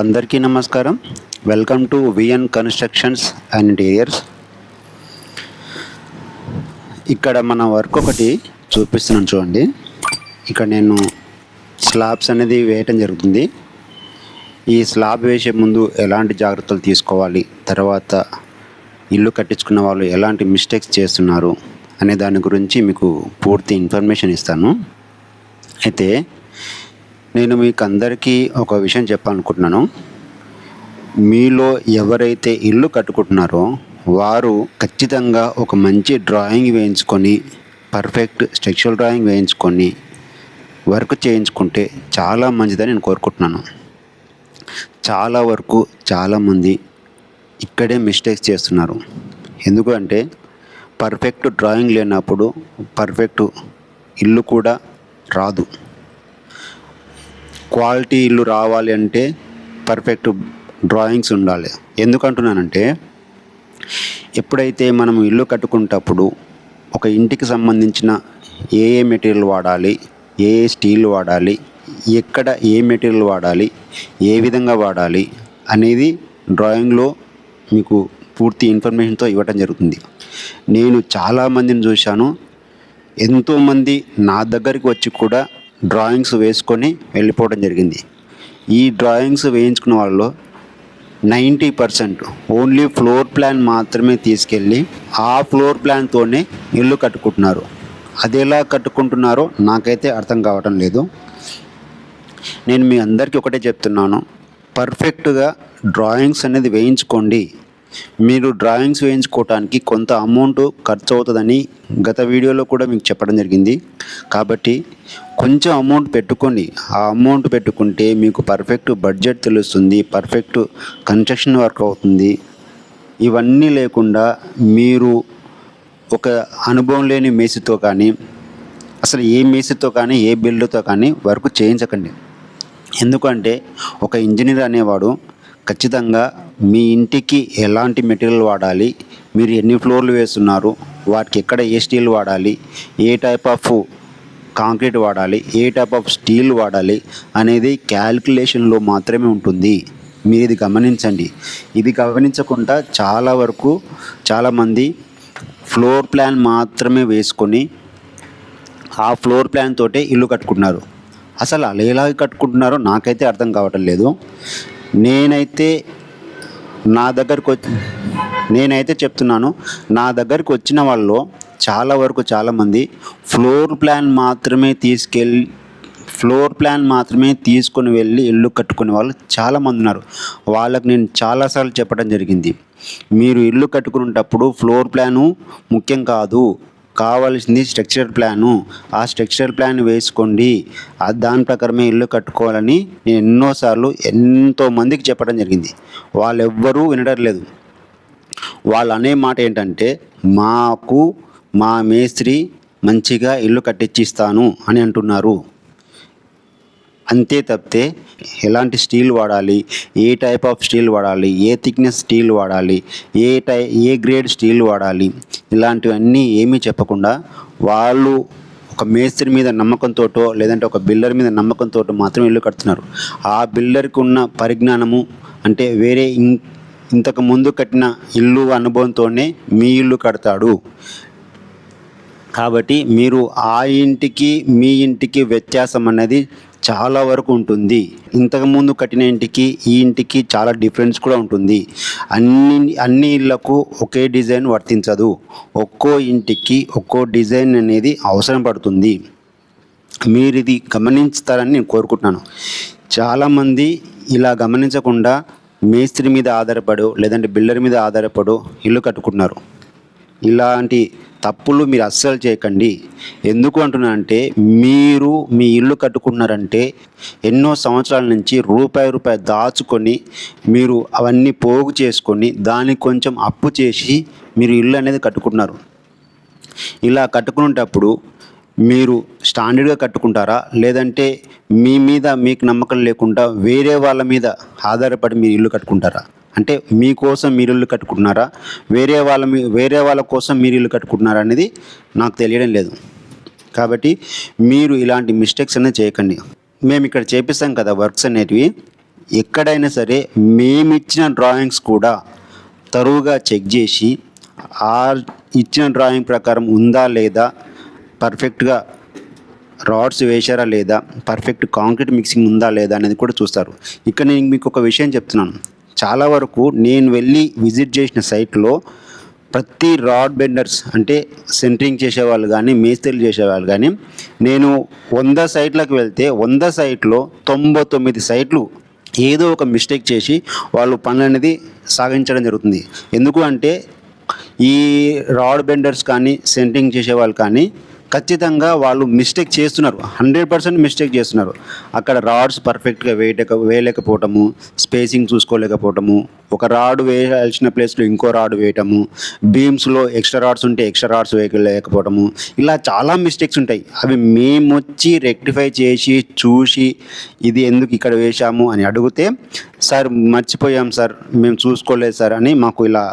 అందరికీ నమస్కారం. Welcome to V N constructions and interiors ఇక్కడ మన వర్క్ ఒకటి చూపిస్తున్నాను చూడండి. ఇక్కడ నేను స్లాబ్స్ అనేది వేయటం జరుగుతుంది. ఈ స్లాబ్ వేసే ముందు ఎలాంటి జాగ్రత్తలు తీసుకోవాలి? తర్వాత ఇల్లు కట్టించుకున్న వాళ్ళు ఎలాంటి మిస్టేక్స్ చేస్తున్నారు? అనే దాని గురించి మీకు పూర్తి ఇన్ఫర్మేషన్ ఇస్తాను. అయితే నేను మీకు అందరికీ ఒక విషయం చెప్పాలనుకుంటున్నాను. మీలో ఎవరైతే ఇల్లు కట్టుకుంటున్నారో వారు ఖచ్చితంగా ఒక మంచి డ్రాయింగ్ వేయించుకొని పర్ఫెక్ట్ స్ట్రక్చరల్ డ్రాయింగ్ వేయించుకొని వర్క్ చేయించుకుంటే చాలా మంచిదని నేను కోరుకుంటున్నాను. చాలా వరకు చాలామంది ఇక్కడే మిస్టేక్స్ చేస్తున్నారు. ఎందుకంటే పర్ఫెక్ట్ డ్రాయింగ్ లేనప్పుడు పర్ఫెక్ట్ ఇల్లు కూడా రాదు. క్వాలిటీ ఇల్లు రావాలి అంటే పర్ఫెక్ట్ డ్రాయింగ్స్ ఉండాలి. ఎందుకంటున్నానంటే ఎప్పుడైతే మనం ఇల్లు కట్టుకునేటప్పుడు ఒక ఇంటికి సంబంధించిన ఏ ఏ మెటీరియల్ వాడాలి ఏ ఏ స్టీల్ వాడాలి ఎక్కడ ఏ మెటీరియల్ వాడాలి ఏ విధంగా వాడాలి అనేది డ్రాయింగ్లో మీకు పూర్తి ఇన్ఫర్మేషన్తో ఇవ్వటం జరుగుతుంది. నేను చాలామందిని చూశాను. ఎంతోమంది నా దగ్గరికి వచ్చి కూడా డ్రాయింగ్స్ వేసుకొని వెళ్ళిపోవడం జరిగింది. ఈ డ్రాయింగ్స్ వేయించుకున్న వాళ్ళు ninety percent only floor plan మాత్రమే తీసుకెళ్ళి ఆ ఫ్లోర్ ప్లాన్తోనే ఇల్లు కట్టుకుంటున్నారు. అది ఎలా కట్టుకుంటున్నారో నాకైతే అర్థం కావటం లేదు. నేను మీ అందరికీ ఒకటే చెప్తున్నాను. పర్ఫెక్ట్గా డ్రాయింగ్స్ అనేది వేయించుకోండి. మీరు డ్రాయింగ్స్ వేయించుకోవటానికి కొంత అమౌంట్ ఖర్చు అవుతుందని గత వీడియోలో కూడా మీకు చెప్పడం జరిగింది. కాబట్టి కొంచెం అమౌంట్ పెట్టుకోండి. ఆ అమౌంట్ పెట్టుకుంటే మీకు పర్ఫెక్ట్ బడ్జెట్ తెలుస్తుంది పర్ఫెక్ట్ కన్స్ట్రక్షన్ వర్క్ అవుతుంది. ఇవన్నీ లేకుండా మీరు ఒక అనుభవం లేని మేసితో కానీ అసలు ఏ మేసితో కానీ ఏ బిల్డర్తో కానీ వర్క్ చేయించకండి. ఎందుకంటే ఒక ఇంజనీర్ అనేవాడు ఖచ్చితంగా మీ ఇంటికి ఎలాంటి మెటీరియల్ వాడాలి? మీరు ఎన్ని ఫ్లోర్లు వేస్తున్నారు? వాటికి ఎక్కడ ఏ స్టీల్ వాడాలి? ఏ టైప్ ఆఫ్ కాంక్రీట్ వాడాలి? ఏ టైప్ ఆఫ్ స్టీల్ వాడాలి? అనేది క్యాల్కులేషన్లో మాత్రమే ఉంటుంది. మీరు ఇది గమనించండి. ఇది గమనించకుండా చాలా వరకు చాలామంది ఫ్లోర్ ప్లాన్ మాత్రమే వేసుకొని ఆ ఫ్లోర్ ప్లాన్ తోటే ఇల్లు కట్టుకుంటున్నారు. అసలు అలా ఎలా కట్టుకుంటున్నారో నాకైతే అర్థం కావటం లేదు. నేనైతే నా దగ్గరకు వచ్చి నేనైతే చెప్తున్నాను నా దగ్గరికి వచ్చిన వాళ్ళు చాలా వరకు చాలామంది ఫ్లోర్ ప్లాన్ మాత్రమే తీసుకెళ్ళి ఫ్లోర్ ప్లాన్ మాత్రమే తీసుకొని వెళ్ళి ఇల్లు కట్టుకునే వాళ్ళు చాలామంది ఉన్నారు. వాళ్ళకి నేను చాలాసార్లు చెప్పడం జరిగింది. మీరు ఇల్లు కట్టుకునేటప్పుడు ఫ్లోర్ ప్లాను ముఖ్యం కాదు. కావాల్సింది స్ట్రక్చర్ ప్లాను. ఆ స్ట్రక్చర్ ప్లాన్ వేసుకోండి. దాని ప్రకారమే ఇల్లు కట్టుకోవాలని నేను ఎన్నోసార్లు ఎంతో మందికి చెప్పడం జరిగింది. వాళ్ళు ఎవ్వరూ వినడం లేదు వాళ్ళు అనే మాట ఏంటంటే మాకు మా మేస్త్రి మంచిగా ఇల్లు కట్టించిస్తాను అని అంటున్నారు. అంతే తప్పితే ఎలాంటి స్టీల్ వాడాలి? ఏ టైప్ ఆఫ్ స్టీల్ వాడాలి? ఏ థిక్నెస్ స్టీల్ వాడాలి? ఏ టై ఏ గ్రేడ్ స్టీల్ వాడాలి? ఇలాంటివన్నీ ఏమీ చెప్పకుండా వాళ్ళు ఒక మేస్త్రి మీద నమ్మకంతోటో లేదంటే ఒక బిల్డర్ మీద నమ్మకంతో మాత్రమే ఇల్లు కడుతున్నారు. ఆ బిల్డర్కి ఉన్న పరిజ్ఞానము అంటే వేరే ఇన్ ఇంతకు ముందు కట్టిన ఇల్లు అనుభవంతోనే మీ ఇల్లు కడతాడు. కాబట్టి మీరు ఆ ఇంటికి మీ ఇంటికి వ్యత్యాసం అనేది చాలా వరకు ఉంటుంది. ఇంతకుముందు కట్టిన ఇంటికి ఈ ఇంటికి చాలా డిఫరెన్స్ కూడా ఉంటుంది. అన్ని అన్ని ఇళ్ళకు ఒకే డిజైన్ వర్తించదు. ఒక్కో ఇంటికి ఒక్కో డిజైన్ అనేది అవసరం పడుతుంది. మీరు ఇది గమనించుతారని నేను కోరుకుంటున్నాను. చాలామంది ఇలా గమనించకుండా మేస్త్రి మీద ఆధారపడు లేదంటే బిల్డర్ మీద ఆధారపడు ఇల్లు కట్టుకుంటున్నారు. ఇలాంటి తప్పులు మీరు అస్సలు చేయకండి. ఎందుకు అంటున్నానంటే మీరు మీ ఇల్లు కట్టుకున్నారంటే ఎన్నో సంవత్సరాల నుంచి రూపాయి రూపాయి దాచుకొని మీరు అవన్నీ పోగు చేసుకొని దానికి కొంచెం అప్పు చేసి మీరు ఇల్లు అనేది కట్టుకుంటున్నారు ఇలా కట్టుకునేటప్పుడు మీరు స్టాండర్డ్గా కట్టుకుంటారా? లేదంటే మీ మీద మీకు నమ్మకం లేకుండా వేరే వాళ్ళ మీద ఆధారపడి మీరు ఇల్లు కట్టుకుంటారా? అంటే మీకోసం మీరు ఇల్లు కట్టుకుంటున్నారా? వేరే వాళ్ళ మీ వేరే వాళ్ళ కోసం మీరు ఇల్లు కట్టుకుంటున్నారా అనేది నాకు తెలియడం లేదు. కాబట్టి మీరు ఇలాంటి మిస్టేక్స్ అనేది చేయకండి. మేము ఇక్కడ చేపిస్తాం కదా వర్క్స్ అనేటివి. ఎక్కడైనా సరే మేమిచ్చిన డ్రాయింగ్స్ కూడా తరువుగా చెక్ చేసి ఆ ఇచ్చిన డ్రాయింగ్ ప్రకారం ఉందా లేదా? పర్ఫెక్ట్గా రాడ్స్ వేశారా లేదా? పర్ఫెక్ట్ కాంక్రీట్ మిక్సింగ్ ఉందా లేదా అనేది కూడా చూస్తారు. ఇక్కడ నేను మీకు ఒక విషయం చెప్తున్నాను. చాలా వరకు నేను వెళ్ళి విజిట్ చేసిన సైట్లో ప్రతి రాడ్ బెండర్స్ అంటే సెంటరింగ్ చేసేవాళ్ళు కానీ మేస్త్రీలు చేసేవాళ్ళు కానీ నేను వంద సైట్లకు వెళ్తే వంద సైట్లో తొంభై తొమ్మిది సైట్లు ఏదో ఒక మిస్టేక్ చేసి వాళ్ళు పనులు అనేది సాగించడం జరుగుతుంది. ఎందుకు అంటే ఈ రాడ్ బెండర్స్ కానీ సెంటరింగ్ చేసేవాళ్ళు కానీ ఖచ్చితంగా వాళ్ళు మిస్టేక్ చేస్తున్నారు. హండ్రెడ్ పర్సెంట్ మిస్టేక్ చేస్తున్నారు. అక్కడ రాడ్స్ పర్ఫెక్ట్గా వేయలేక వేయలేకపోవటము స్పేసింగ్ చూసుకోలేకపోవటము ఒక రాడ్ వేయాల్సిన ప్లేస్లో ఇంకో రాడ్ వేయటము బీమ్స్లో ఎక్స్ట్రా రాడ్స్ ఉంటే ఎక్స్ట్రా రాడ్స్ వేయలేకపోవటము ఇలా చాలా మిస్టేక్స్ ఉంటాయి. అవి మేము వచ్చి రెక్టిఫై చేసి చూసి ఇది ఎందుకు ఇక్కడ వేశాము అని అడిగితే సార్ మర్చిపోయాం సార్ మేము చూసుకోలేదు సార్ అని మాకు ఇలా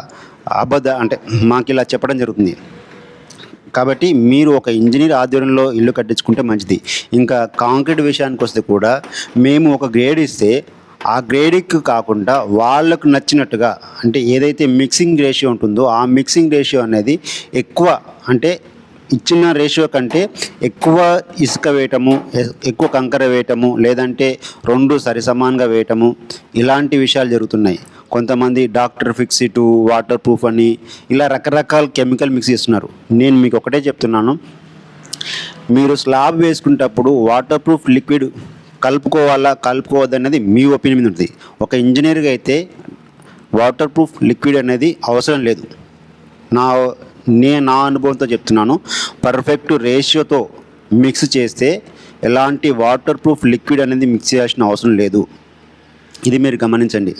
అబద్ధ అంటే మాకు ఇలా చెప్పడం జరుగుతుంది. కాబట్టి మీరు ఒక ఇంజనీర్ ఆధ్వర్యంలో ఇల్లు కట్టించుకుంటే మంచిది. ఇంకా కాంక్రీట్ విషయానికి వస్తే కూడా మేము ఒక గ్రేడ్ ఇస్తే ఆ గ్రేడ్కి కాకుండా వాళ్ళకు నచ్చినట్టుగా అంటే ఏదైతే మిక్సింగ్ రేషియో ఉంటుందో ఆ మిక్సింగ్ రేషియో అనేది ఎక్కువ అంటే ఇచ్చిన రేషియో కంటే ఎక్కువ ఇసుక వేయటము ఎక్కువ కంకర వేయటము లేదంటే రెండు సరిసమానంగా వేయటము ఇలాంటి విషయాలు జరుగుతున్నాయి. కొంతమంది డాక్టర్ ఫిక్సిటు వాటర్ ప్రూఫ్ అని ఇలా రకరకాల కెమికల్ మిక్స్ చేస్తున్నారు. నేను మీకు ఒకటే చెప్తున్నాను. మీరు స్లాబ్ వేసుకునేటప్పుడు వాటర్ ప్రూఫ్ లిక్విడ్ కలుపుకోవాలా కలుపుకోవద్దనేది మీ ఒపీనియన్ మీద ఉంటుంది. ఒక ఇంజనీర్గా అయితే వాటర్ ప్రూఫ్ లిక్విడ్ అనేది అవసరం లేదు. నా నేను నా అనుభవంతో చెప్తున్నాను. పర్ఫెక్ట్ రేషియోతో మిక్స్ చేస్తే ఎలాంటి వాటర్ ప్రూఫ్ లిక్విడ్ అనేది మిక్స్ చేయాల్సిన అవసరం లేదు. ఇది మీరు గమనించండి.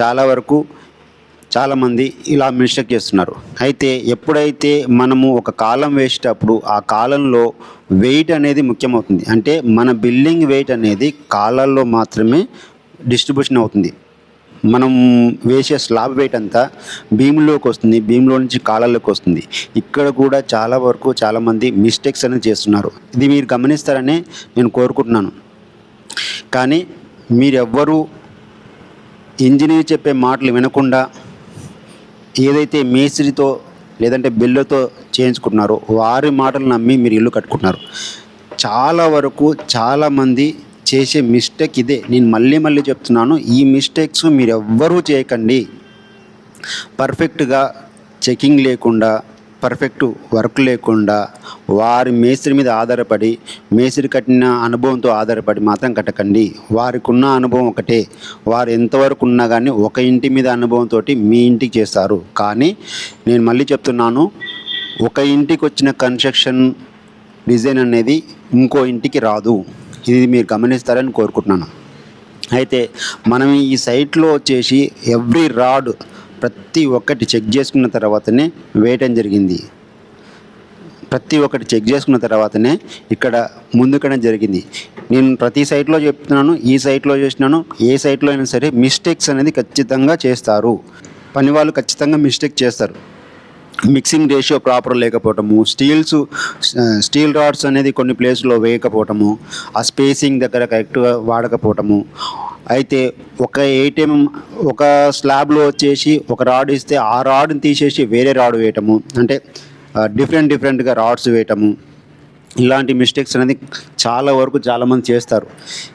చాలా వరకు చాలామంది ఇలా మిస్టేక్ చేస్తున్నారు. అయితే ఎప్పుడైతే మనము ఒక కాలం వేసేటప్పుడు ఆ కాలంలో వెయిట్ అనేది ముఖ్యమవుతుంది. అంటే మన బిల్డింగ్ వెయిట్ అనేది కాలాల్లో మాత్రమే డిస్ట్రిబ్యూషన్ అవుతుంది. మనం వేసే స్లాబ్ వెయిట్ అంతా భీములోకి వస్తుంది భీములో నుంచి కాలాల్లోకి వస్తుంది. ఇక్కడ కూడా చాలా వరకు చాలామంది మిస్టేక్స్ అనేది చేస్తున్నారు. ఇది మీరు గమనిస్తారని నేను కోరుకుంటున్నాను. కానీ మీరెవ్వరూ ఇంజనీర్ చెప్పే మాటలు వినకుండా ఏదైతే మేస్త్రితో లేదంటే బిల్లుతో చేయించుకుంటున్నారో వారి మాటలు నమ్మి మీరు ఇల్లు కట్టుకుంటున్నారు. చాలా వరకు చాలామంది చేసే మిస్టేక్ ఇదే. నేను మళ్ళీ మళ్ళీ చెప్తున్నాను ఈ మిస్టేక్స్ మీరు ఎవ్వరూ చేయకండి. పర్ఫెక్ట్గా చెకింగ్ లేకుండా పర్ఫెక్ట్ వర్క్ లేకుండా వారి మేస్త్రి మీద ఆధారపడి మేస్త్రి కట్టిన అనుభవంతో ఆధారపడి మాత్రం కట్టకండి. వారికి ఉన్న అనుభవం ఒకటే. వారు ఎంతవరకు ఉన్నా కానీ ఒక ఇంటి మీద అనుభవంతో మీ ఇంటికి చేస్తారు. కానీ నేను మళ్ళీ చెప్తున్నాను ఒక ఇంటికి వచ్చిన కన్స్ట్రక్షన్ డిజైన్ అనేది ఇంకో ఇంటికి రాదు. ఇది మీరు గమనిస్తారని కోరుకుంటున్నాను. అయితే మనం ఈ సైట్లో వచ్చేసి ఎవ్రీ రాడ్ ప్రతి ఒక్కటి చెక్ చేసుకున్న తర్వాతనే వేయటం జరిగింది. ప్రతి ఒక్కటి చెక్ చేసుకున్న తర్వాతనే ఇక్కడ ముందుకనే జరిగింది. నేను ప్రతి సైట్లో చెప్తున్నాను ఈ సైట్లో చేసినాను ఏ సైట్లో అయినా సరే మిస్టేక్స్ అనేది ఖచ్చితంగా చేస్తారు. పని వాళ్ళు ఖచ్చితంగా మిస్టేక్ చేస్తారు. మిక్సింగ్ రేషియో ప్రాపర్ లేకపోవటము స్టీల్స్ స్టీల్ రాడ్స్ అనేది కొన్ని ప్లేస్లో వేయకపోవటము ఆ స్పేసింగ్ దగ్గర కరెక్ట్గా వాడకపోవటము. అయితే ఒక ఏటీఎం ఒక స్లాబ్లో వచ్చేసి ఒక రాడ్ ఇస్తే ఆ రాడ్ని తీసేసి వేరే రాడ్ వేయటము. అంటే డిఫరెంట్ డిఫరెంట్గా రాడ్స్ వేయటము. ఇలాంటి మిస్టేక్స్ అనేది చాలా వరకు చాలామంది చేస్తారు.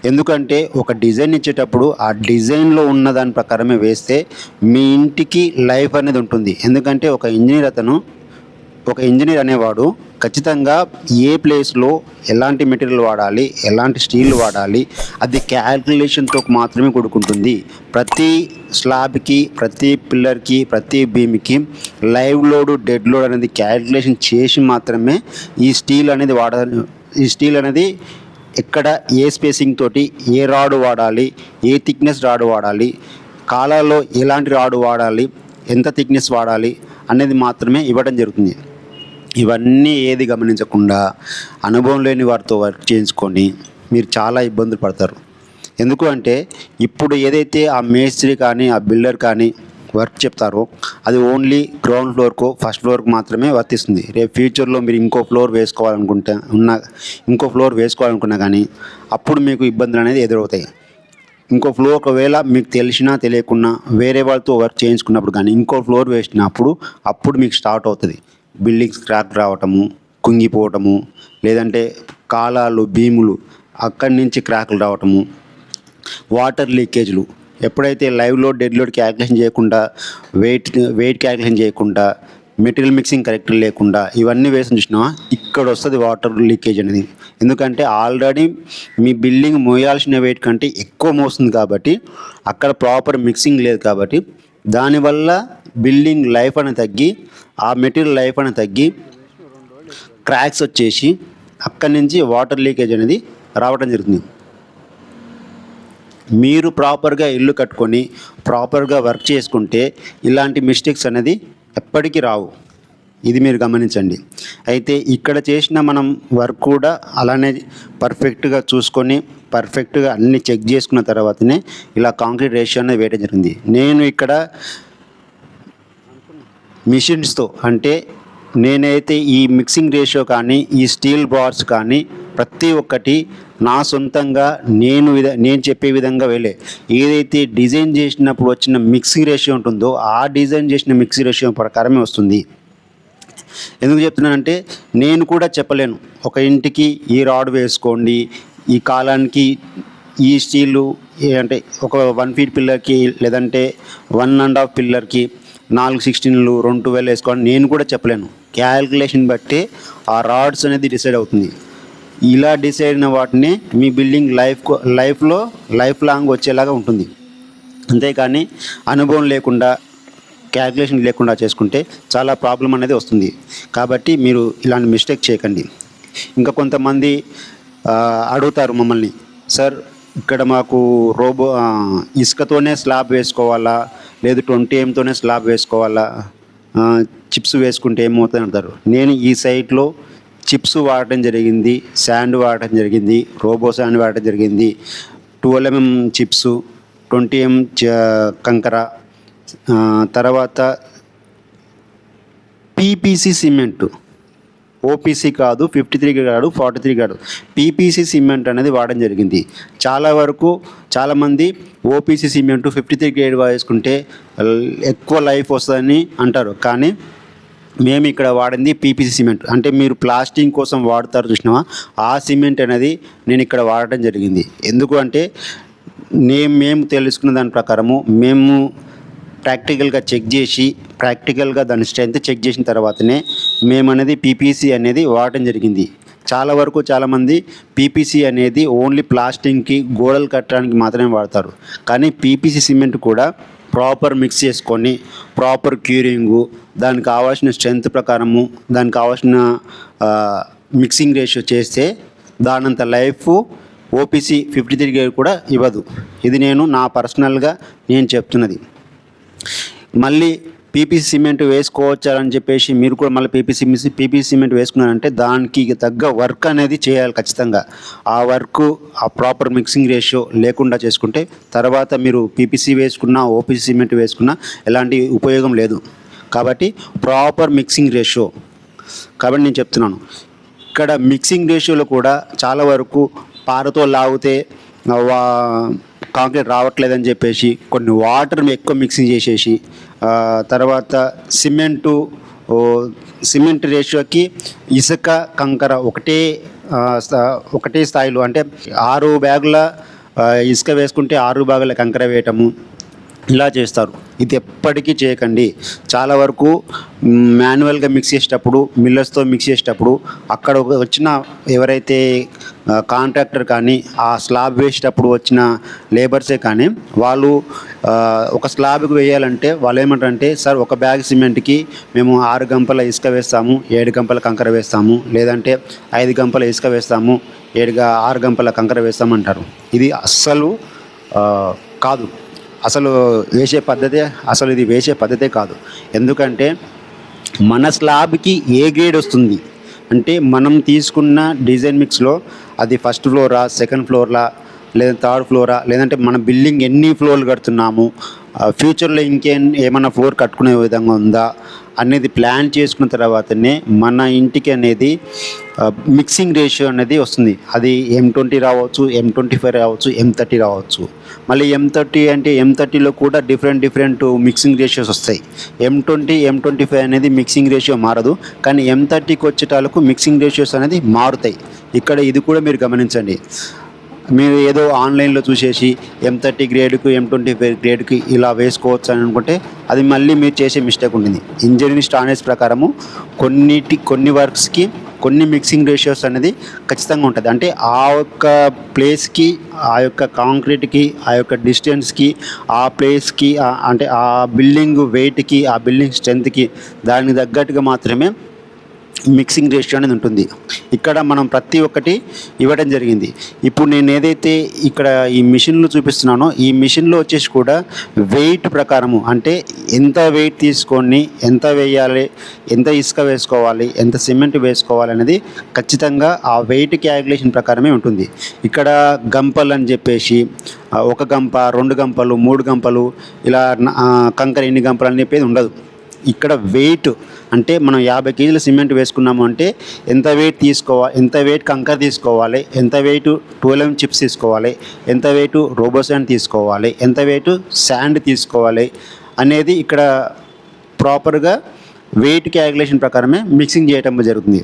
ఎందుకంటే ఒక డిజైన్ ఇచ్చేటప్పుడు ఆ డిజైన్లో ఉన్న దాని ప్రకారమే వేస్తే మీ ఇంటికి లైఫ్ అనేది ఉంటుంది. ఎందుకంటే ఒక ఇంజనీర్ అతను ఒక ఇంజనీర్ అనేవాడు ఖచ్చితంగా ఏ ప్లేస్లో ఎలాంటి మెటీరియల్ వాడాలి ఎలాంటి స్టీల్ వాడాలి అది క్యాల్కులేషన్తో మాత్రమే కూడుకుంటుంది. ప్రతి స్లాబ్కి ప్రతి పిల్లర్కి ప్రతి బీమ్కి లైవ్ లోడ్ డెడ్ లోడ్ అనేది క్యాల్కులేషన్ చేసి మాత్రమే ఈ స్టీల్ అనేది వాడ ఈ స్టీల్ అనేది ఎక్కడ ఏ స్పేసింగ్ తోటి ఏ రాడ్ వాడాలి ఏ థిక్నెస్ రాడ్ వాడాలి కాలాల్లో ఎలాంటి రాడ్ వాడాలి ఎంత థిక్నెస్ వాడాలి అనేది మాత్రమే ఇవ్వడం జరుగుతుంది. ఇవన్నీ ఏది గమనించకుండా అనుభవం లేని వారితో వర్క్ చేయించుకొని మీరు చాలా ఇబ్బందులు పడతారు. ఎందుకు అంటే ఇప్పుడు ఏదైతే ఆ మేస్త్రి కానీ ఆ బిల్డర్ కానీ వర్క్ చెప్తారో అది ఓన్లీ గ్రౌండ్ ఫ్లోర్కు ఫస్ట్ ఫ్లోర్కి మాత్రమే వర్తిస్తుంది. రేపు ఫ్యూచర్లో మీరు ఇంకో ఫ్లోర్ వేసుకోవాలనుకుంటే ఉన్న ఇంకో ఫ్లోర్ వేసుకోవాలనుకున్నా కానీ అప్పుడు మీకు ఇబ్బందులు అనేది ఎదురవుతాయి. ఇంకో ఫ్లోర్ ఒకవేళ మీకు తెలిసినా తెలియకున్నా వేరే వాళ్ళతో వర్క్ చేయించుకున్నప్పుడు కానీ ఇంకో ఫ్లోర్ వేసినప్పుడు అప్పుడు మీకు స్టార్ట్ అవుతుంది. బిల్డింగ్స్ క్రాక్ రావటము కుంగిపోవటము లేదంటే కాలాలు భీములు అక్కడి నుంచి క్రాకులు రావటము వాటర్ లీకేజ్లు. ఎప్పుడైతే live load dead load calculation చేయకుండా వెయిట్ వెయిట్ క్యాల్కులేషన్ చేయకుండా మెటీరియల్ మిక్సింగ్ కరెక్ట్ లేకుండా ఇవన్నీ వేసి చూసినా ఇక్కడ వస్తుంది వాటర్ లీకేజ్ అనేది. ఎందుకంటే ఆల్రెడీ మీ బిల్డింగ్ మోయాల్సిన వెయిట్ కంటే ఎక్కువ మోస్తుంది కాబట్టి అక్కడ ప్రాపర్ మిక్సింగ్ లేదు కాబట్టి దానివల్ల బిల్డింగ్ లైఫ్ అనేది తగ్గి ఆ మెటీరియల్ లైఫ్ అనేది తగ్గి క్రాక్స్ వచ్చేసి అక్కడి నుంచి వాటర్ లీకేజ్ అనేది రావడం జరుగుతుంది. మీరు ప్రాపర్గా ఇల్లు కట్టుకొని ప్రాపర్గా వర్క్ చేసుకుంటే ఇలాంటి మిస్టేక్స్ అనేది ఎప్పటికీ రావు. ఇది మీరు గమనించండి. అయితే ఇక్కడ చేసిన మనం వర్క్ కూడా అలానే పర్ఫెక్ట్గా చూసుకొని పర్ఫెక్ట్గా అన్ని చెక్ చేసుకున్న తర్వాతనే ఇలా కాంక్రీట్ రేషియో అనేది వేయడం జరిగింది నేను ఇక్కడ మిషన్స్తో అంటే నేనైతే ఈ మిక్సింగ్ రేషియో కానీ ఈ స్టీల్ బార్స్ కానీ ప్రతి ఒక్కటి నా సొంతంగా నేను విధ నేను చెప్పే విధంగా వెళ్ళే. ఏదైతే డిజైన్ చేసినప్పుడు వచ్చిన మిక్సింగ్ రేషియో ఉంటుందో ఆ డిజైన్ చేసిన మిక్సింగ్ రేషియో ప్రకారమే వస్తుంది. ఎందుకు చెప్తున్నానంటే నేను కూడా చెప్పలేను. ఒక ఇంటికి ఈ రాడ్ వేసుకోండి ఈ కాలానికి ఈ స్టీలు ఏ- అంటే ఒక వన్ ఫీట్ పిల్లర్కి లేదంటే వన్ అండ్ హాఫ్ పిల్లర్కి నాలుగు సిక్స్టీన్లు రెండు ట్వెల్వ్ వేసుకోవాలని నేను కూడా చెప్పలేను. క్యాల్కులేషన్ బట్టి ఆ రాడ్స్ అనేది డిసైడ్ అవుతుంది. ఇలా డిసైడ్ అయిన వాటిని మీ బిల్డింగ్ లైఫ్ లైఫ్లో లైఫ్ లాంగ్ వచ్చేలాగా ఉంటుంది. అంతేకాని అనుభవం లేకుండా క్యాల్కులేషన్ లేకుండా చేసుకుంటే చాలా ప్రాబ్లం అనేది వస్తుంది. కాబట్టి మీరు ఇలాంటి మిస్టేక్ చేయకండి. ఇంకా కొంతమంది అడుగుతారు మమ్మల్ని సార్ ఇక్కడ మాకు రోబో ఇసుకతోనే స్లాబ్ వేసుకోవాలా? లేదు ట్వంటీ ఎంతోనే స్లాబ్ వేసుకోవాలా? చిప్స్ వేసుకుంటే ఏమవుతుంది అంటారు నేను ఈ సైట్లో చిప్స్ వాడటం జరిగింది శాండ్ వాడటం జరిగింది రోబో శాండ్ వాడటం జరిగింది. Twelve MM chips twenty M కంకర తర్వాత పీపీసీ సిమెంటు ఓపీసీ కాదు ఫిఫ్టీ త్రీ కాదు. ఫార్టీ త్రీ కాదు పీపీసీ సిమెంట్ అనేది వాడడం జరిగింది. చాలా వరకు చాలామంది OPC cement fifty three grade వేసుకుంటే ఎక్కువ లైఫ్ వస్తుందని అంటారు. కానీ మేము ఇక్కడ వాడింది పీపీసీ సిమెంట్ అంటే మీరు ప్లాస్టింగ్ కోసం వాడతారు చూసినావా? ఆ సిమెంట్ అనేది నేను ఇక్కడ వాడటం జరిగింది. ఎందుకు అంటే నేను మేము తెలుసుకున్న దాని ప్రకారము మేము ప్రాక్టికల్గా చెక్ చేసి ప్రాక్టికల్గా దాని స్ట్రెంత్ చెక్ చేసిన తర్వాతనే మేము అనేది పీపీసీ అనేది వాడటం జరిగింది. చాలా వరకు చాలామంది పీపీసీ అనేది ఓన్లీ ప్లాస్టింగ్కి గోడలు కట్టడానికి మాత్రమే వాడతారు. కానీ పీపీసీ సిమెంట్ కూడా ప్రాపర్ మిక్స్ చేసుకొని ప్రాపర్ క్యూరింగు దానికి కావాల్సిన స్ట్రెంత్ ప్రకారము దానికి కావాల్సిన మిక్సింగ్ రేషియో చేస్తే దానంత లైఫ్ ఓపీసీ ఫిఫ్టీ త్రీ కూడా ఇవ్వదు. ఇది నేను నా పర్సనల్గా నేను చెప్తున్నది. మళ్ళీ పీపీసీ సిమెంట్ వేసుకోవచ్చా అని చెప్పేసి మీరు కూడా మళ్ళీ పీపీసీ పీపీసీ సిమెంట్ వేసుకున్నారంటే దానికి తగ్గ వర్క్ అనేది చేయాలి ఖచ్చితంగా. ఆ వర్క్ ఆ ప్రాపర్ మిక్సింగ్ రేషియో లేకుండా చేసుకుంటే తర్వాత మీరు పీపీసీ వేసుకున్నా ఓపీసీ సిమెంట్ వేసుకున్నా ఎలాంటి ఉపయోగం లేదు. కాబట్టి ప్రాపర్ మిక్సింగ్ రేషియో. కాబట్టి నేను చెప్తున్నాను. ఇక్కడ మిక్సింగ్ రేషియోలో కూడా చాలా వరకు పారతో లాగితే వా కాంక్రీట్ రావట్లేదని చెప్పేసి కొన్ని వాటర్ ఎక్కువ మిక్సింగ్ చేసేసి తర్వాత సిమెంటు ఓ, సిమెంట్ రేషియోకి ఇసుక కంకర ఒకటే ఒకటే స్థాయిలో అంటే ఆరు బ్యాగుల ఇసుక వేసుకుంటే ఆరు బ్యాగుల కంకర వేయటము ఇలా చేస్తారు. ఇది ఎప్పటికీ చేయకండి. చాలా వరకు మాన్యువల్గా మిక్స్ చేసేటప్పుడు మిల్లర్స్తో మిక్స్ చేసేటప్పుడు అక్కడ వచ్చిన ఎవరైతే కాంట్రాక్టర్ కానీ ఆ స్లాబ్ వేసేటప్పుడు వచ్చిన లేబర్సే కానీ వాళ్ళు ఒక స్లాబ్కి వేయాలంటే వాళ్ళు ఏమంటారంటే సార్ ఒక బ్యాగ్ సిమెంట్కి మేము ఆరు గంపల ఇసుక వేస్తాము ఏడు గంపల కంకర వేస్తాము లేదంటే ఐదు గంపల ఇసుక వేస్తాము ఏడుగా ఆరు గంపల కంకర వేస్తామంటారు. ఇది అస్సలు కాదు. అసలు వేసే పద్ధతే అసలు ఇది వేసే పద్ధతే కాదు. ఎందుకంటే మన స్లాబ్కి ఏ గ్రేడ్ వస్తుంది? అంటే మనం తీసుకున్న డిజైన్ మిక్స్లో అది ఫస్ట్ ఫ్లోరా సెకండ్ ఫ్లోర్లా లేదా థర్డ్ ఫ్లోరా లేదంటే మన బిల్డింగ్ ఎన్ని ఫ్లోర్లు కడుతున్నాము ఫ్యూచర్లో ఇంకేం ఏమైనా ఫ్లోర్ కట్టుకునే విధంగా ఉందా అనేది ప్లాన్ చేసుకున్న తర్వాతనే మన ఇంటికి అనేది మిక్సింగ్ రేషియో అనేది వస్తుంది. అది ఎం ట్వంటీ రావచ్చు ఎం ట్వంటీ ఫైవ్ రావచ్చు ఎం థర్టీ రావచ్చు. మళ్ళీ ఎం థర్టీ అంటే ఎం థర్టీలో కూడా డిఫరెంట్ డిఫరెంట్ మిక్సింగ్ రేషియోస్ వస్తాయి. M twenty M twenty five అనేది మిక్సింగ్ రేషియో మారదు. కానీ ఎం థర్టీకి వచ్చేటాలకు మిక్సింగ్ రేషియోస్ అనేది మారుతాయి. ఇక్కడ ఇది కూడా మీరు గమనించండి. మీరు ఏదో ఆన్లైన్లో చూసేసి ఎం థర్టీ గ్రేడ్కు ఎం ట్వంటీ ఫైవ్ గ్రేడ్కి ఇలా వేసుకోవచ్చు అని అనుకుంటే అది మళ్ళీ మీరు చేసే మిస్టేక్ ఉంటుంది. ఇంజనీరింగ్ స్టాండర్డ్స్ ప్రకారము కొన్నిటి కొన్ని వర్క్స్కి కొన్ని మిక్సింగ్ రేషియోస్ అనేది ఖచ్చితంగా ఉంటుంది. అంటే ఆ యొక్క ప్లేస్కి ఆ యొక్క కాంక్రీట్కి ఆ యొక్క డిస్టెన్స్కి ఆ ప్లేస్కి అంటే ఆ బిల్డింగ్ వెయిట్కి ఆ బిల్డింగ్ స్ట్రెంత్కి దానికి తగ్గట్టుగా మాత్రమే మిక్సింగ్ రేషియో అనేది ఉంటుంది. ఇక్కడ మనం ప్రతి ఒక్కటి ఇవ్వడం జరిగింది. ఇప్పుడు నేను ఏదైతే ఇక్కడ ఈ మిషన్లు చూపిస్తున్నానో ఈ మిషన్లో వచ్చేసి కూడా వెయిట్ ప్రకారము అంటే ఎంత వెయిట్ తీసుకొని ఎంత వేయాలి ఎంత ఇసుక వేసుకోవాలి ఎంత సిమెంట్ వేసుకోవాలి అనేది ఖచ్చితంగా ఆ వెయిట్ క్యాలిక్యులేషన్ ప్రకారమే ఉంటుంది. ఇక్కడ గంపలు అని చెప్పేసి ఒక గంప రెండు గంపలు మూడు గంపలు ఇలా కంకర ఎన్ని గంపలు అని చెప్పేది ఉండదు. ఇక్కడ వెయిట్ అంటే మనం యాభై కేజీల సిమెంట్ వేసుకున్నాము అంటే ఎంత వెయిట్ తీసుకోవాలి ఎంత వెయిట్ కంకర తీసుకోవాలి ఎంత వెయిట్ టూలెం చిప్స్ తీసుకోవాలి ఎంత వెయిట్ రోబోసాండ్ తీసుకోవాలి ఎంత వెయిట్ శాండ్ తీసుకోవాలి అనేది ఇక్కడ ప్రాపర్గా వెయిట్ క్యాలిక్యులేషన్ ప్రకారమే మిక్సింగ్ చేయటం జరుగుతుంది.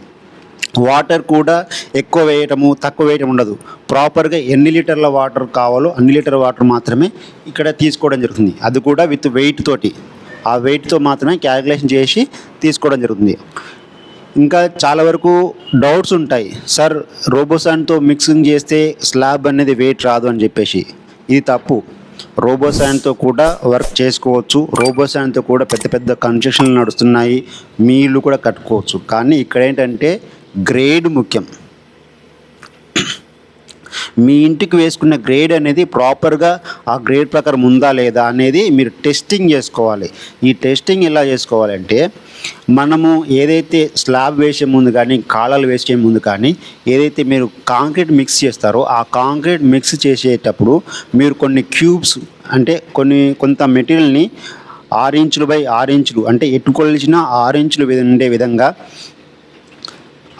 వాటర్ కూడా ఎక్కువ వేయటము తక్కువ వేయటం ఉండదు. ప్రాపర్గా ఎన్ని లీటర్ల వాటర్ కావాలో అన్ని లీటర్ వాటర్ మాత్రమే ఇక్కడ తీసుకోవడం జరుగుతుంది. అది కూడా విత్ వెయిట్ తోటి. ఆ వెయిట్తో మాత్రమే క్యాలిక్యులేషన్ చేసి తీసుకోవడం జరుగుతుంది. ఇంకా చాలా వరకు డౌట్స్ ఉంటాయి. సార్ రోబోసాన్తో మిక్సింగ్ చేస్తే స్లాబ్ అనేది వెయిట్ రాదు అని చెప్పేసి. ఇది తప్పు. రోబోసాన్తో కూడా వర్క్ చేసుకోవచ్చు. రోబోసాన్తో కూడా పెద్ద పెద్ద కన్స్ట్రక్షన్లు నడుస్తున్నాయి. మీ ఇల్లు కూడా కట్టుకోవచ్చు. కానీ ఇక్కడ ఏంటంటే గ్రేడ్ ముఖ్యం. మీ ఇంటికి వేసుకున్న గ్రేడ్ అనేది ప్రాపర్గా ఆ గ్రేడ్ ప్రకారం ఉందా లేదా అనేది మీరు టెస్టింగ్ చేసుకోవాలి. ఈ టెస్టింగ్ ఎలా చేసుకోవాలంటే మనము ఏదైతే స్లాబ్ వేసే ముందు కానీ కాలాలు వేసే ముందు కానీ ఏదైతే మీరు కాంక్రీట్ మిక్స్ చేస్తారో ఆ కాంక్రీట్ మిక్స్ చేసేటప్పుడు మీరు కొన్ని క్యూబ్స్ అంటే కొన్ని కొంత మెటీరియల్ని ఆరు ఇంచులు బై ఆరు ఇంచులు అంటే ఎటు కొలిచిన ఆరు ఇంచులు ఉండే విధంగా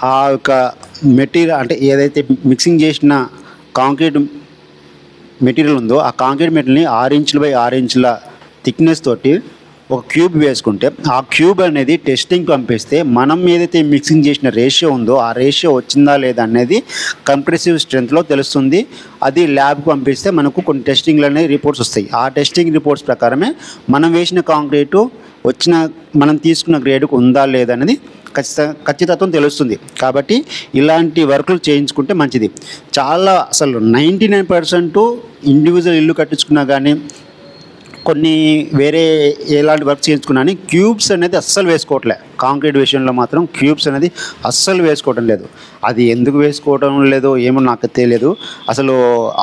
ఆ యొక్క మెటీరియల్ అంటే ఏదైతే మిక్సింగ్ చేసిన కాంక్రీట్ మెటీరియల్ ఉందో ఆ కాంక్రీట్ మెటీరియల్ని ఆరు ఇంచులు బై ఆరు ఇంచుల థిక్నెస్ తోటి ఒక క్యూబ్ వేసుకుంటే ఆ క్యూబ్ అనేది టెస్టింగ్ పంపిస్తే మనం ఏదైతే మిక్సింగ్ చేసిన రేషియో ఉందో ఆ రేషియో వచ్చిందా లేదా అనేది కంప్రెసివ్ స్ట్రెంత్లో తెలుస్తుంది. అది ల్యాబ్కి పంపిస్తే మనకు కొన్ని టెస్టింగ్లు అనేవి రిపోర్ట్స్ వస్తాయి. ఆ టెస్టింగ్ రిపోర్ట్స్ ప్రకారమే మనం వేసిన కాంక్రీటు వచ్చిన మనం తీసుకున్న గ్రేడ్కు ఉందా లేదా అనేది ఖచ్చితంగా ఖచ్చితత్వం తెలుస్తుంది. కాబట్టి ఇలాంటి వర్కులు చేయించుకుంటే మంచిది. చాలా అసలు నైంటీ నైన్ పర్సెంట్ ఇండివిజువల్ ఇల్లు కట్టించుకున్నా కానీ కొన్ని వేరే ఎలాంటి వర్క్ చేయించుకున్నా కానీ క్యూబ్స్ అనేది అస్సలు వేసుకోవట్లే. కాంక్రీట్ విషయంలో మాత్రం క్యూబ్స్ అనేది అస్సలు వేసుకోవడం లేదు. అది ఎందుకు వేసుకోవడం లేదో ఏమో నాకు తెలియదు. అసలు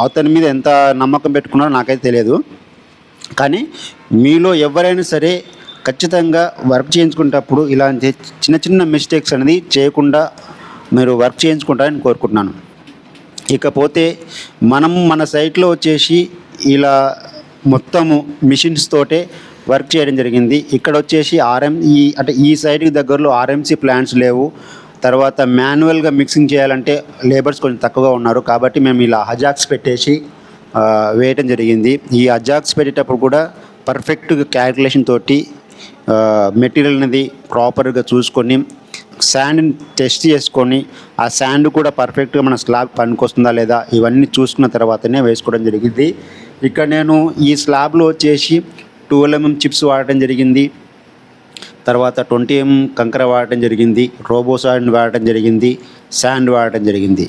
అతని మీద ఎంత నమ్మకం పెట్టుకున్నారో నాకైతే తెలియదు. కానీ మీలో ఎవరైనా సరే ఖచ్చితంగా వర్క్ చేయించుకునేటప్పుడు ఇలాంటి చిన్న చిన్న మిస్టేక్స్ అనేది చేయకుండా మీరు వర్క్ చేయించుకుంటారని కోరుకుంటున్నాను. ఇకపోతే మనం మన సైట్లో వచ్చేసి ఇలా మొత్తము మిషన్స్ తోటే వర్క్ చేయడం జరిగింది. ఇక్కడ వచ్చేసి ఆర్ఎం ఈ అంటే ఈ సైడ్కి దగ్గరలో ఆర్ఎంసీ ప్లాంట్స్ లేవు. తర్వాత మాన్యువల్గా మిక్సింగ్ చేయాలంటే లేబర్స్ కొంచెం తక్కువగా ఉన్నారు. కాబట్టి మేము ఇలా హజాక్స్ పెట్టేసి వేయటం జరిగింది. ఈ అజాక్స్ పెట్టేటప్పుడు కూడా పర్ఫెక్ట్గా క్యాలిక్యులేషన్ తోటి మెటీరియల్ అనేది ప్రాపర్గా చూసుకొని శాండ్ని టెస్ట్ చేసుకొని ఆ శాండ్ కూడా పర్ఫెక్ట్గా మన స్లాబ్ పనికొస్తుందా లేదా ఇవన్నీ చూసుకున్న తర్వాతనే వేసుకోవడం జరిగింది. ఇక్కడ నేను ఈ స్లాబ్లో వచ్చేసి ట్వెల్వ్ ఎంఎం చిప్స్ వాడటం జరిగింది. తర్వాత ట్వంటీ ఎంఎం కంకర వాడటం జరిగింది. రోబో శాండ్ వాడటం జరిగింది. శాండ్ వాడటం జరిగింది.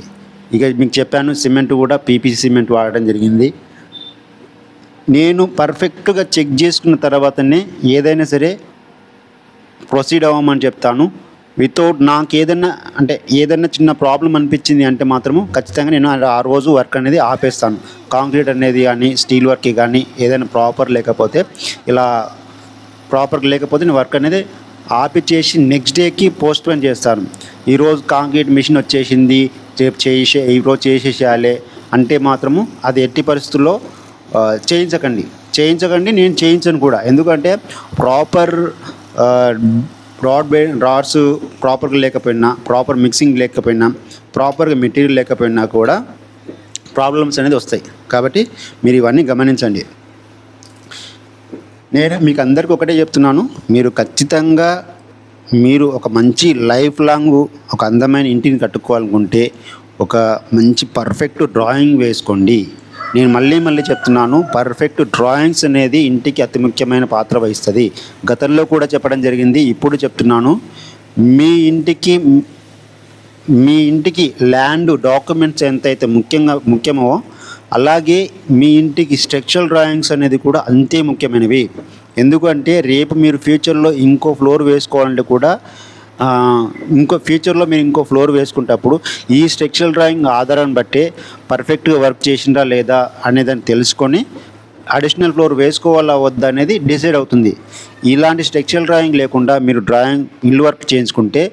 ఇక మీకు చెప్పాను సిమెంట్ కూడా పీపీసీ సిమెంట్ వాడటం జరిగింది. నేను పర్ఫెక్ట్గా చెక్ చేసుకున్న తర్వాతనే ఏదైనా సరే ప్రొసీడ్ అవ్వమని చెప్తాను. వితౌట్ నాకు ఏదైనా అంటే ఏదైనా చిన్న ప్రాబ్లం అనిపించింది అంటే మాత్రము ఖచ్చితంగా నేను ఆ- రోజు వర్క్ అనేది ఆపేస్తాను. కాంక్రీట్ అనేది కానీ స్టీల్ వర్క్ కానీ ఏదైనా ప్రాపర్ లేకపోతే ఇలా ప్రాపర్ లేకపోతే నేను వర్క్ అనేది ఆపిచేసి నెక్స్ట్ డేకి పోస్ట్పోన్ చేస్తాను. ఈరోజు కాంక్రీట్ మిషన్ వచ్చేసింది రేపు చేసే ఈరోజు చేసేసేయాలి అంటే మాత్రము అది ఎట్టి పరిస్థితుల్లో చేయించకండి. చేయించకండి నేను చేయించను కూడా. ఎందుకంటే ప్రాపర్ రాడ్ బే రాడ్స్ ప్రాపర్గా లేకపోయినా ప్రాపర్ మిక్సింగ్ లేకపోయినా ప్రాపర్గా మెటీరియల్ లేకపోయినా కూడా ప్రాబ్లమ్స్ అనేది వస్తాయి. కాబట్టి మీరు ఇవన్నీ గమనించండి. నేను మీకు అందరికీ ఒకటే చెప్తున్నాను. మీరు ఖచ్చితంగా మీరు ఒక మంచి లైఫ్ లాంగ్ ఒక అందమైన ఇంటిని కట్టుకోవాలనుకుంటే ఒక మంచి పర్ఫెక్ట్ డ్రాయింగ్ వేసుకోండి. నేను మళ్ళీ మళ్ళీ చెప్తున్నాను పర్ఫెక్ట్ డ్రాయింగ్స్ అనేది ఇంటికి అతి ముఖ్యమైన పాత్ర వహిస్తుంది. గతంలో కూడా చెప్పడం జరిగింది ఇప్పుడు చెప్తున్నాను. మీ ఇంటికి మీ ఇంటికి ల్యాండ్ డాక్యుమెంట్స్ ఎంతైతే ముఖ్యంగా ముఖ్యమో అలాగే మీ ఇంటికి స్ట్రక్చరల్ డ్రాయింగ్స్ అనేది కూడా అంతే ముఖ్యమైనవి. ఎందుకంటే రేపు మీరు ఫ్యూచర్లో ఇంకో ఫ్లోర్ వేసుకోవాలంటే కూడా ఇంకో ఫ్యూచర్లో మీరు ఇంకో ఫ్లోర్ వేసుకుంటప్పుడు ఈ స్ట్రక్చరల్ డ్రాయింగ్ ఆధారాన్ని బట్టే పర్ఫెక్ట్గా వర్క్ చేసిందా లేదా అనేదాన్ని తెలుసుకొని అడిషనల్ ఫ్లోర్ వేసుకోవాలా వద్దా అనేది డిసైడ్ అవుతుంది. ఇలాంటి స్ట్రక్చరల్ డ్రాయింగ్ లేకుండా మీరు డ్రాయింగ్ ఇల్లు వర్క్ చేయించుకుంటే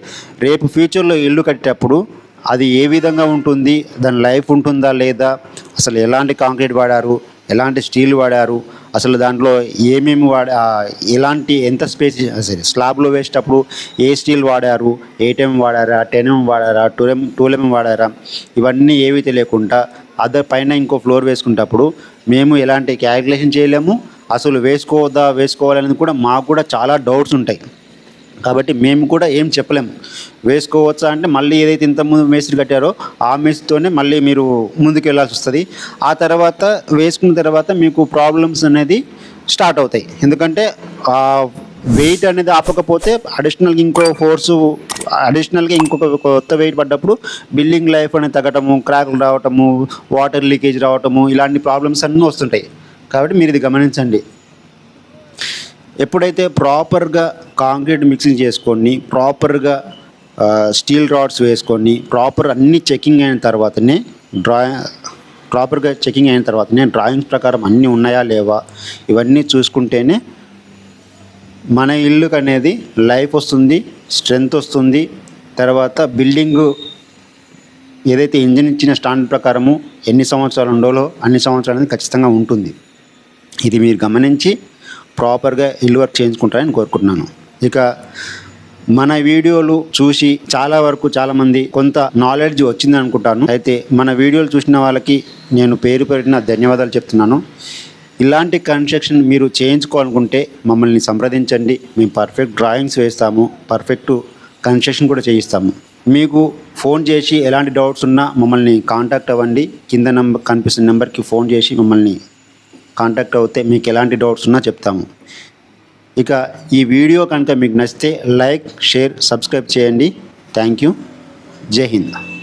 రేపు ఫ్యూచర్లో ఇల్లు కట్టేటప్పుడు అది ఏ విధంగా ఉంటుంది దాని లైఫ్ ఉంటుందా లేదా అసలు ఎలాంటి కాంక్రీట్ వాడారు ఎలాంటి స్టీల్ వాడారు అసలు దాంట్లో ఏమేమి వాడా ఎలాంటి ఎంత స్పేస్ సరే స్లాబ్లో వేసేటప్పుడు ఏ స్టీల్ వాడారు ఎయిట్ వాడారా టెన్ వాడారా టూ ఎం వాడారా ఇవన్నీ ఏవి తెలియకుండా అదర్ పైన ఇంకో ఫ్లోర్ వేసుకునేటప్పుడు మేము ఎలాంటి క్యాలిక్యులేషన్ చేయలేము. అసలు వేసుకోవద్దా వేసుకోవాలనేది కూడా మాకు కూడా చాలా డౌట్స్ ఉంటాయి. కాబట్టి మేము కూడా ఏం చెప్పలేము. వేసుకోవచ్చా అంటే మళ్ళీ ఏదైతే ఇంతకుముందు మేస్త్రి కట్టారో ఆ మేస్త్రితోనే మళ్ళీ మీరు ముందుకు వెళ్ళాల్సి వస్తుంది. ఆ తర్వాత వేసుకున్న తర్వాత మీకు ప్రాబ్లమ్స్ అనేది స్టార్ట్ అవుతాయి. ఎందుకంటే ఆ వెయిట్ అనేది ఆపకపోతే అడిషనల్గా ఇంకో ఫోర్సు అడిషనల్గా ఇంకొక కొత్త వెయిట్ పడ్డప్పుడు బిల్డింగ్ లైఫ్ అనేది తగ్గటము క్రాకులు రావటము వాటర్ లీకేజ్ రావటము ఇలాంటి ప్రాబ్లమ్స్ అన్నీ వస్తుంటాయి. కాబట్టి మీరు ఇది గమనించండి. ఎప్పుడైతే ప్రాపర్గా కాంక్రీట్ మిక్సింగ్ చేసుకొని ప్రాపర్గా స్టీల్ రాడ్స్ వేసుకొని ప్రాపర్ అన్ని చెకింగ్ అయిన తర్వాతనే డ్రా ప్రాపర్గా చెకింగ్ అయిన తర్వాతనే డ్రాయింగ్స్ ప్రకారం అన్నీ ఉన్నాయా లేవా ఇవన్నీ చూసుకుంటేనే మన ఇల్లుకి అనేది లైఫ్ వస్తుంది స్ట్రెంగ్త్ వస్తుంది. తర్వాత బిల్డింగ్ ఏదైతే ఇంజిన్ ఇచ్చిన స్టాండర్డ్ ప్రకారము ఎన్ని సంవత్సరాలు ఉండాలో అన్ని సంవత్సరాలు అనేది ఖచ్చితంగా ఉంటుంది. ఇది మీరు గమనించి ప్రాపర్గా ఇల్లు వర్క్ చేయించుకుంటారని కోరుకుంటున్నాను. ఇక మన వీడియోలు చూసి చాలా వరకు చాలామంది కొంత నాలెడ్జ్ వచ్చింది అనుకుంటాను. అయితే మన వీడియోలు చూసిన వాళ్ళకి నేను పేరు పెరిగిన ధన్యవాదాలు చెప్తున్నాను. ఇలాంటి కన్స్ట్రక్షన్ మీరు చేయించుకోవాలనుకుంటే మమ్మల్ని సంప్రదించండి. మేము పర్ఫెక్ట్ డ్రాయింగ్స్ వేస్తాము పర్ఫెక్ట్ కన్స్ట్రక్షన్ కూడా చేయిస్తాము. మీకు ఫోన్ చేసి ఎలాంటి డౌట్స్ ఉన్నా మమ్మల్ని కాంటాక్ట్ అవ్వండి. కింద నెంబర్ కనిపిస్తున్న నెంబర్కి ఫోన్ చేసి మమ్మల్ని కాంటాక్ట్ అవుతే మీకు ఎలాంటి డౌట్స్ ఉన్నా చెప్తాము. ఇక ఈ వీడియో కనుక మీకు నచ్చితే లైక్ షేర్ సబ్స్క్రైబ్ చేయండి. Thank you. జై హింద్.